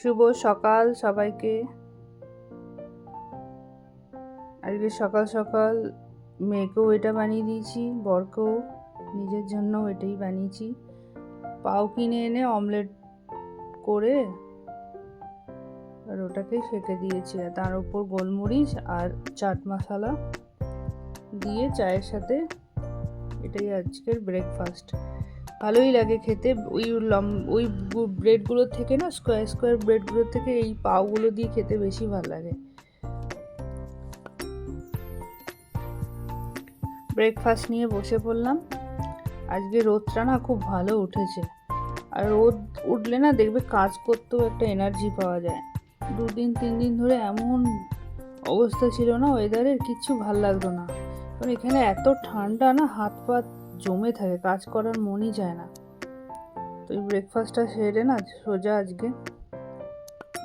শুভ সকাল সবাইকে। আজকে সকাল সকাল মেয়েকেও এটা বানিয়ে দিয়েছি, বরকেও, নিজের জন্য এটাই বানিয়েছি। পাও কিনে এনে অমলেট করে আর ওটাকে সেঁকে দিয়েছি, আর তার উপর গোলমরিচ আর চাট মশলা দিয়ে চায়ের সাথে এটাই আজকের ব্রেকফাস্ট ভালোই লাগে খেতে। ওই লম, ওই ব্রেডগুলোর থেকে না স্কোয়ার স্কোয়ার ব্রেডগুলোর থেকে এই পাওগুলো দিয়ে খেতে বেশি ভালো লাগে। ব্রেকফাস্ট নিয়ে বসে পড়লাম। আজকে রোদটা না খুব ভালো উঠেছে। আর রোদ উঠলে না দেখবে কাজ করতেও একটা এনার্জি পাওয়া যায়। দুদিন, তিন দিন ধরে এমন অবস্থা ছিল না ওয়েদারের কিচ্ছু ভালো লাগতো না। কারণ এখানে এত ঠান্ডা না হাত পা জমে থাকে, কাজ করার মনই যায় না। তো এই ব্রেকফাস্টটা সেরে না সোজা আজকে।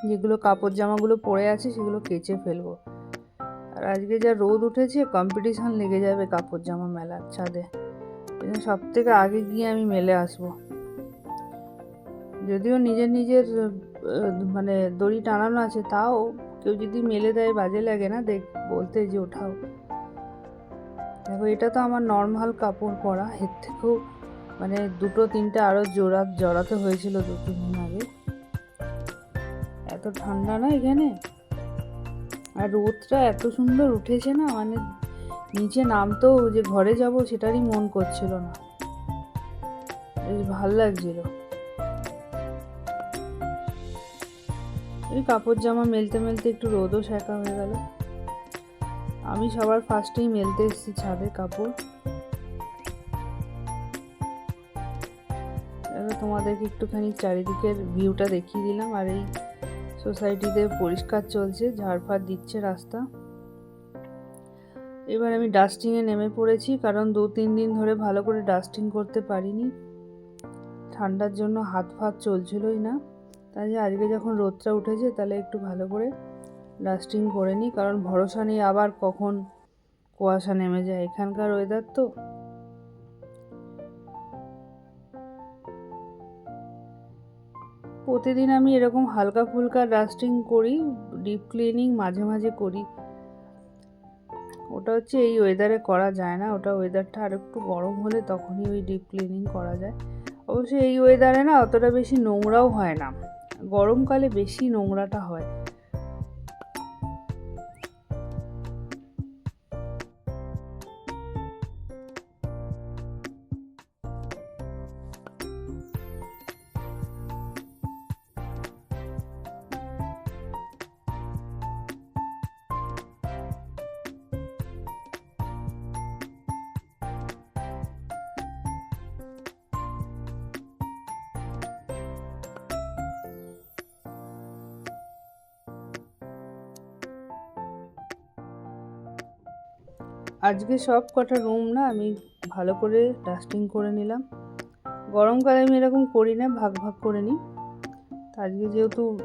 যেগুলো কাপড় জামাগুলো পরে আছে, সেগুলো কেচে ফেলব। আর আজকে যা রোদ উঠেছে কম্পিটিশান লেগে যাবে কাপড় জামা মেলার ছাদে। সব থেকে আগে গিয়ে আমি মেলে আসব। যদিও নিজের নিজের মানে দড়ি টানানো আছে, তাও কেউ যদি মেলে দেয়, বাজে লাগে না, দেখ, বলতে যে ওঠাও। দেখো, এটা তো আমার নর্মাল কাপড় পরা। এর থেকেও মানে দুটো, তিনটে আরও জোড়া জড়াতে হয়েছিল দু, তিন দিন আগে। এত ঠান্ডা না এখানে? আর রোদটা এত সুন্দর উঠেছে না মানে নিচে নামতেও যে ঘরে যাব সেটারই মন করছিল না। বেশ ভালো লাগছিল। এই কাপড় জামা মেলতে মেলতে একটু রোদও শেখা হয়ে গেল। আমি সবার ফার্স্টেই মেলতে এসেছি ছাদে কাপড়। তোমাদেরকে একটুখানি চারিদিকের ভিউটা দেখিয়ে দিলাম আর এই সোসাইটিতে পরিষ্কার চলছে, ঝাড়ফাড় দিচ্ছে রাস্তা। এবার আমি ডাস্টিংয়ে নেমে পড়েছি কারণ দু তিন দিন ধরে ভালো করে ডাস্টিং করতে পারিনি। ঠান্ডার জন্য হাত ফাত চলছিলই না। তাই আজকে যখন রোদটা উঠেছে তাহলে একটু ভালো করে ডাস্টিং করে নিই কারণ ভরসা নেই আবার কখন কুয়াশা নেমে যায়। এখানকার ওয়েদার তো। প্রতিদিন আমি এরকম হালকা ফুলকা ডাস্টিং করি ডিপ ক্লিনিং মাঝে মাঝে করি। ওটা হচ্ছে এই ওয়েদারে করা যায় না, ওটা ওয়েদারটা আর একটু গরম হলে তখনই ওই ডিপ ক্লিনিং করা যায়। অবশ্যই এই ওয়েদারে না অতটা বেশি নোংরাও হয় না। গরমকালে বেশি নোংরাটা হয়। আজকে সব কটা রুম না আমি ভালো করে ডাস্টিং করে নিলাম। গরমকালে আমি এরকম করি না, ভাগ ভাগ করে নিই। আজকে যেহেতু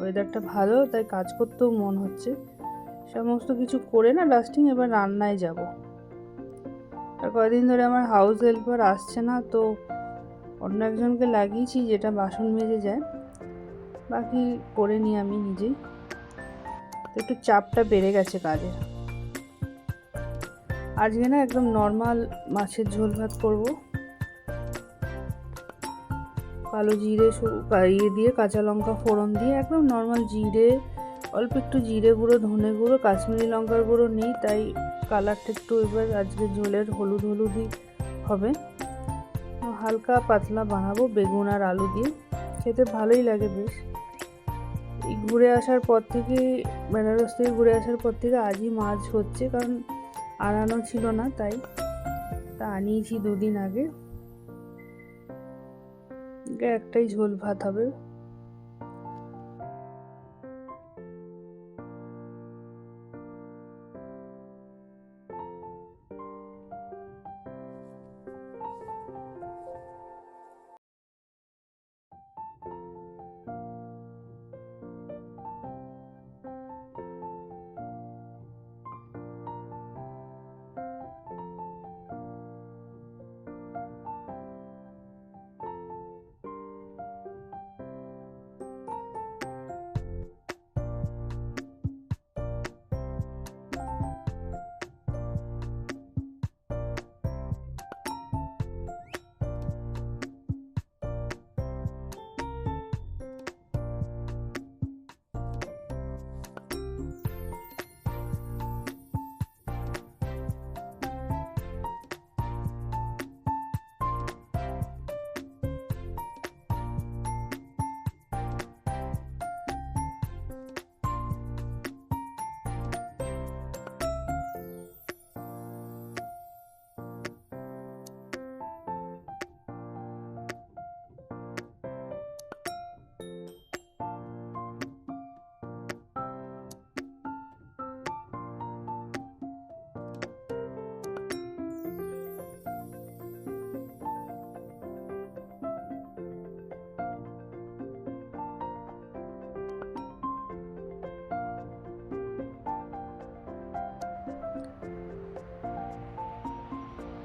ওয়েদারটা ভালো, তাই কাজ করতেও মন হচ্ছে। সমস্ত কিছু করে না ডাস্টিং এবার রান্নায় যাব। আর কয়েকদিন ধরে আমার হাউস হেল্পার আসছে না, তো অন্য একজনকে লাগিয়েছি যেটা বাসন মেজে যায়। বাকি করে নিই আমি নিজেই। একটু চাপটা বেড়ে গেছে কাজের। আজকে না একদম নর্মাল মাছের ঝোল ভাত করব। কালো জিরে ইয়ে দিয়ে, কাঁচা লঙ্কা ফোড়ন দিয়ে, একদম নর্মাল জিরে, অল্প একটু জিরে গুঁড়ো, ধনে গুঁড়ো, কাশ্মীরি লঙ্কার গুঁড়ো নেই, তাই কালারটা একটু এবার আজকে ঝোলের হলুদ হলুদই হবে। হালকা পাতলা বানাবো, বেগুন আর আলু দিয়ে। খেতে ভালোই লাগে বেশ। ঘুরে আসার পর থেকে, বেনারস থেকে ঘুরে আসার পর থেকে আজই মাছ হচ্ছে, কারণ আনানো ছিল না তাই তা আনিয়েছি দুদিন আগে। একটাই ঝোল ভাত হবে।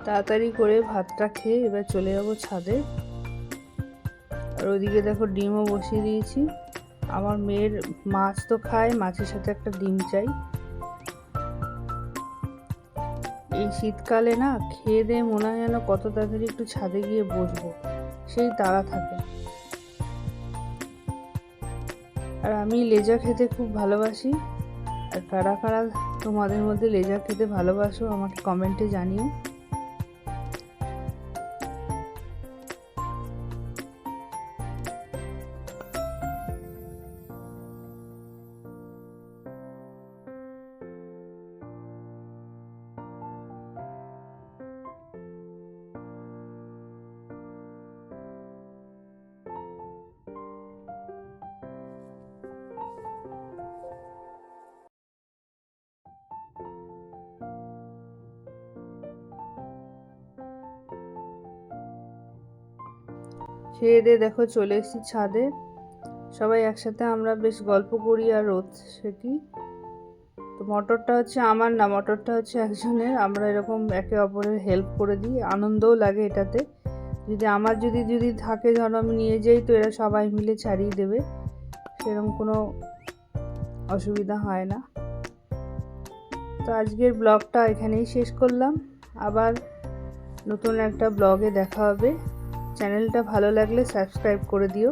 তাড়াতাড়ি করে ভাতটা খেয়ে এবার চলে যাব ছাদে। আর ওইদিকে দেখো ডিমও বসিয়ে দিয়েছি। আমার মেয়ের মাছ তো খায়, মাছের সাথে একটা ডিম চাই। এই শীতকালে না খেয়ে দিয়ে মনে হয় যেন কত তাড়াতাড়ি একটু ছাদে গিয়ে বসবো। সেই তাড়া থাকে। আর আমি লেজা খেতে খুব ভালোবাসি। আর কারা কারা তোমাদের মধ্যে লেজা খেতে ভালোবাসো আমাকে কমেন্টে জানিও। খেয়ে দিয়ে দেখো চলে এসেছি ছাদে। সবাই একসাথে আমরা বেশ গল্প করি আর রোদ সেটি। তো মটরটা হচ্ছে আমার না, মটরটা হচ্ছে একজনের। আমরা এরকম একে অপরের হেল্প করে দিই, আনন্দও লাগে এটাতে। যদি আমার যদি যদি থাকে ধরো আমি নিয়ে যাই, তো এরা সবাই মিলে ছাড়িয়ে দেবে। সেরকম কোনো অসুবিধা হয় না। তো আজকের ব্লগটা এখানেই শেষ করলাম। আবার নতুন একটা ব্লগে দেখা হবে। চ্যানেলটা ভালো লাগলে সাবস্ক্রাইব করে দিও।